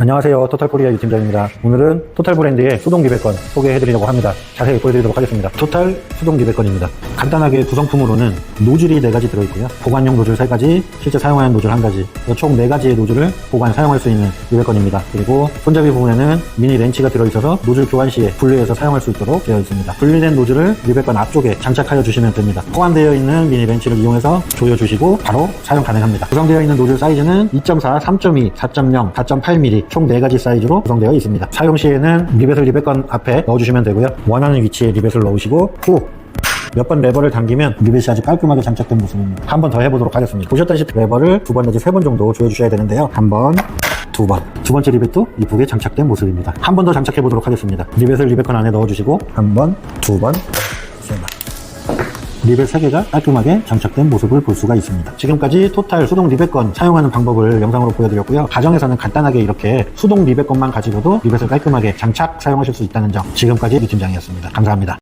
안녕하세요. 토탈코리아 유팀장입니다. 오늘은 토탈 브랜드의 수동 리베건 소개해드리려고 합니다. 자세히 보여드리도록 하겠습니다. 토탈 수동 리베건입니다. 간단하게 구성품으로는 노즐이 4가지 들어있고요. 보관용 노즐 3가지, 실제 사용하는 노즐 1가지, 총 4가지의 노즐을 보관, 사용할 수 있는 리베건입니다. 그리고 손잡이 부분에는 미니 렌치가 들어있어서 노즐 교환 시에 분리해서 사용할 수 있도록 되어 있습니다. 분리된 노즐을 리베건 앞쪽에 장착하여 주시면 됩니다. 포함되어 있는 미니 렌치를 이용해서 조여주시고 바로 사용 가능합니다. 구성되어 있는 노즐 사이즈는 2.4, 3.2, 4.0, 4.8mm 총 4가지 사이즈로 구성되어 있습니다. 사용 시에는 리벳을 리벳건 앞에 넣어주시면 되고요. 원하는 위치에 리벳을 넣으시고 후 몇번 레버를 당기면 리벳이 아주 깔끔하게 장착된 모습입니다. 한 번 더 해보도록 하겠습니다. 보셨다시피 레버를 두 번 내지 세 번 정도 조여주셔야 되는데요. 한 번, 두 번. 두 번째 리벳도 이쁘게 장착된 모습입니다. 한 번 더 장착해 보도록 하겠습니다. 리벳을 리벳건 안에 넣어주시고 한 번, 두 번, 세 번. 리벳 3개가 깔끔하게 장착된 모습을 볼 수가 있습니다. 지금까지 토탈 수동 리벳건 사용하는 방법을 영상으로 보여드렸고요. 가정에서는 간단하게 이렇게 수동 리벳건만 가지고도 리벳을 깔끔하게 장착 사용하실 수 있다는 점 지금까지 리 팀장이었습니다. 감사합니다.